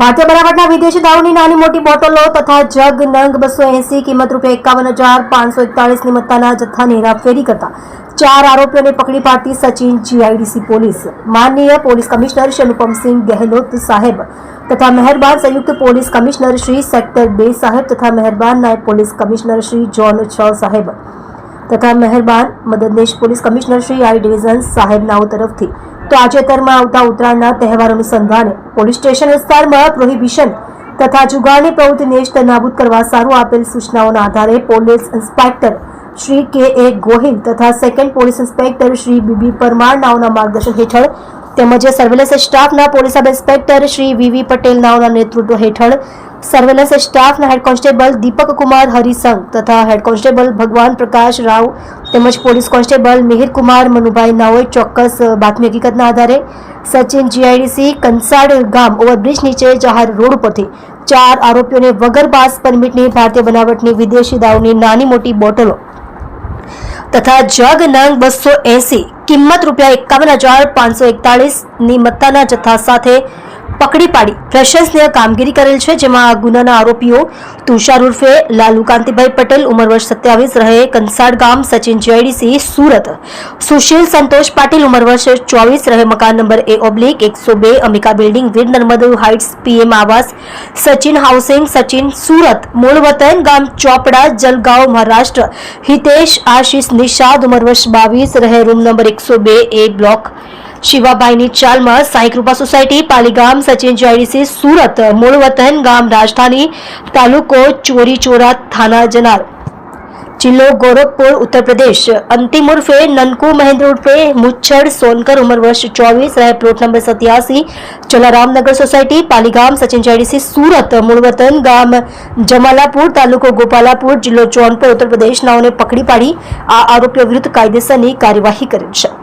ભારતીય બનાવટના વિદેશી દારૂની નાની મોટી બોટલો તથા જગ નંગ બસો એસી કિંમત રૂપિયા એકાવન હજાર પાંચસો એકતાળીસની મત્તાના જથ્થાની હેરાફેરી કરતા. ચાર આરોપીઓને પકડી પાડતી સચિન જીઆઈડીસી પોલીસ. માનનીય પોલીસ કમિશનર શ્રી અનુપમસિંહ ગહેલોત સાહેબ તથા મહેરબાન સંયુક્ત પોલીસ કમિશનર શ્રી સેક્ટર બે સાહેબ તથા મહેરબાન નાયબ પોલીસ કમિશનર શ્રી જોન છ સાહેબ તથા મહેરબાન મદદનીશ police commissioner Shri I division સાહેબનાઓ તરફથી. તાજેતરમાં આવતા ઉત્તરાયણના તહેવાર અનુસંધાને પોલીસ સ્ટેશન વિસ્તારમાં પ્રોહિબિશન તથા જુગારની પ્રવૃત્તિ નેસ્ત નાબૂદ કરવા સારું આપેલ સૂચનાઓના આધારે પોલીસ ઇન્સ્પેક્ટર શ્રી કે એ ગોહિલ તથા second police inspector Shri B B Parmar નાઓના માર્ગદર્શન હેઠળ તેમજ સર્વેલન્સ સ્ટાફના police sub inspector Shri V V Patel નાઓના નેતૃત્વ હેઠળ સર્વેલન્સ સ્ટાફના હેડ કોન્સ્ટેબલ દીપક કુમાર હરિસંગ તથા હેડ કોન્સ્ટેબલ ભગવાન પ્રકાશ રાવ તેમજ પોલીસ કોન્સ્ટેબલ મિહિર કુમાર, મનુભાઈ નાઓએ ચોક્કસ બાતમી હકીકતના આધારે સચિન જીઆઈડીસી કંસાડ ગામ ઓવરબ્રિજ નીચે જાહેર રોડ ઉપરથી ચાર આરોપીઓને વગર પાસ પરમિટની ભારતીય બનાવટની વિદેશી દારૂની નાની મોટી બોટલો તથા જગ નંગ બસો એસી કિંમત રૂપિયા એકાવન હજાર પાંચસો એકતાળીસની મત્તાના જથ્થા સાથે પકડી પાડી પ્રશંસનીય કામગીરી કરેલ છે, જેમાં આ ગુનાના આરોપીઓ તુષાર ઉર્ફે લાલુ કાંતિભાઈ પટેલ, ઉંમર વર્ષ સત્યાવીસ, રહે કંસાડ ગામ, સચિન જીઆઈડીસી, સુરત. સુશીલ સંતોષ પાટીલ, ઉંમર વર્ષ ચોવીસ, રહે મકાન નંબર એ ઓબ્લિક એકસો બે Amika building, Veer Narmad heights, PM Awas, Sachin housing, Sachin Surat. મૂળ વતન ગામ ચોપડા, જલગાંવ, મહારાષ્ટ્ર. હિતેશ, આશીષ નિષાદ, ઉંમર વર્ષ બાવીસ, રહે રૂમ નંબર એકસો બે એ બ્લોક. શિવાબાઈની ચાલમાં સાંઈકૃપા સોસાયટી, પાલીગામ, સચિન જીઆઈડીસી સુરત મૂળ વતન ગામ, રાજધાની તાલુકો ચોરી ચોરા થાના જનાર. જિલ્લો ગોરખપુર, ઉત્તર પ્રદેશ. અંતિમ ઉર્ફે નનકુ મહેન્દ્ર ઉર્ફે મુચ્છડ સોનકર ઉંમર વર્ષ ચોવીસ રહે પ્લોટ નંબર સત્યાસી, જલારામનગર સોસાયટી, પાલીગામ, સચિન જીઆઈડીસી સુરત મૂળવતન ગામ, જમાલાપુર તાલુકો ગોપાલાપુર, જિલ્લો જોનપુર, ઉત્તર પ્રદેશ. નાઓને પકડી પાડી આ આરોપીઓ વિરુદ્ધ કાયદેસરની કાર્યવાહી કરેલ છે.